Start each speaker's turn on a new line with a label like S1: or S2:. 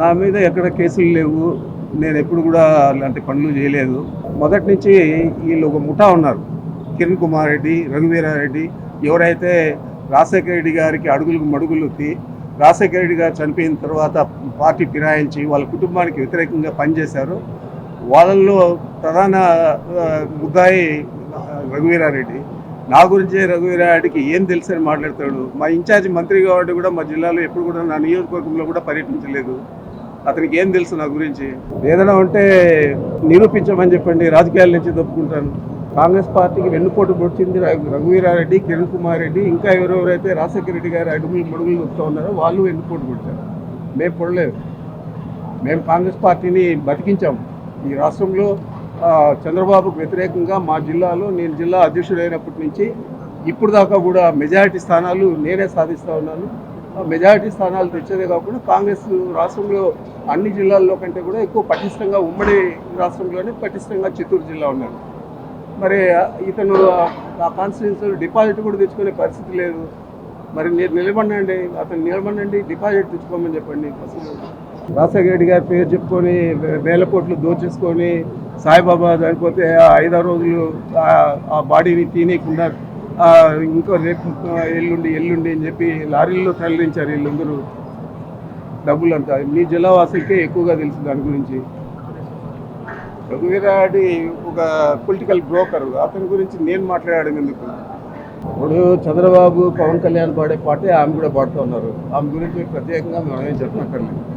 S1: నా మీద ఎక్కడ కేసులు లేవు. నేను ఎప్పుడు కూడా అలాంటి పనులు చేయలేదు. మొదటి నుంచి వీళ్ళు ఒక ముఠా ఉన్నారు. కిరణ్ కుమార్ రెడ్డి రఘువీరారెడ్డి ఎవరైతే రాజశేఖర రెడ్డి గారికి అడుగులకు మడుగులు ఎత్తి రాజశేఖర రెడ్డి గారు చనిపోయిన తర్వాత పార్టీ ఫిరాయించి వాళ్ళ కుటుంబానికి వ్యతిరేకంగా పనిచేశారు. వాళ్ళల్లో ప్రధాన ముద్దాయి రఘువీరారెడ్డి. నా గురించే రఘువీరారెడ్డికి ఏం తెలుసని అని మాట్లాడతాడు? మా ఇన్ఛార్జ్ మంత్రి కాబట్టి కూడా మా జిల్లాలో ఎప్పుడు కూడా నా నియోజకవర్గంలో కూడా పర్యటించలేదు. అతనికి ఏం తెలుసు నా గురించి? ఏదైనా ఉంటే నిరూపించమని చెప్పండి రాజకీయాల నుంచి తప్పుకుంటాను కాంగ్రెస్ పార్టీకి వెన్నుపోటు పొడిచింది రఘువీరారెడ్డి కిరణ్ కుమార్ రెడ్డి ఇంకా ఎవరెవరైతే రాజశేఖర రెడ్డి గారు అడుగులు మడుగులు వస్తూ ఉన్నారో వాళ్ళు వెన్నుపోటు పొడిచారు. మేము పొడలేదు. మేము కాంగ్రెస్ పార్టీని బతికించాము ఈ రాష్ట్రంలో చంద్రబాబుకు వ్యతిరేకంగా మా జిల్లాలో నేను జిల్లా అధ్యక్షుడైనప్పటి నుంచి ఇప్పుడు దాకా కూడా మెజారిటీ స్థానాలు నేనే సాధిస్తూ ఉన్నాను. మెజారిటీ స్థానాలు తెచ్చేదే కాకుండా కాంగ్రెస్ రాష్ట్రంలో అన్ని జిల్లాల్లో కంటే కూడా ఎక్కువ పటిష్టంగా ఉమ్మడి రాష్ట్రంలోనే పటిష్టంగా చిత్తూరు జిల్లా ఉన్నాడు మరి ఇతను ఆ కాన్స్టిట్యూన్సీ డిపాజిట్ కూడా తెచ్చుకునే పరిస్థితి లేదు. మరి మీరు నిలబడండి అతను నిలబడండి డిపాజిట్ తెచ్చుకోమని చెప్పండి. అసలు రాజశేఖర రెడ్డి గారి పేరు చెప్పుకొని వే- వేల కోట్లు దోచేసుకొని సాయిబాబా చనిపోతే ఆ ఐదారు రోజులు ఆ- బాడీని తీనేయకుండా ఇంకో రేపు ఎల్లుండి ఎల్లుండి అని చెప్పి లారీల్లో తరలించారు వీళ్ళందరూ. డబ్బులంతా. మీ జిల్లావాసులకే ఎక్కువగా తెలుసు దాని గురించి. రఘువీరాడి ఒక పొలిటికల్ బ్రోకర్ అతని గురించి నేను మాట్లాడాను ఎందుకు? ఇప్పుడు చంద్రబాబు పవన్ కళ్యాణ్ పాడే పాటే ఆమె కూడా పాడుతూ ఉన్నారు. ఆమె గురించి ప్రత్యేకంగా మనం ఏం చెప్పనక్కర్లేదు.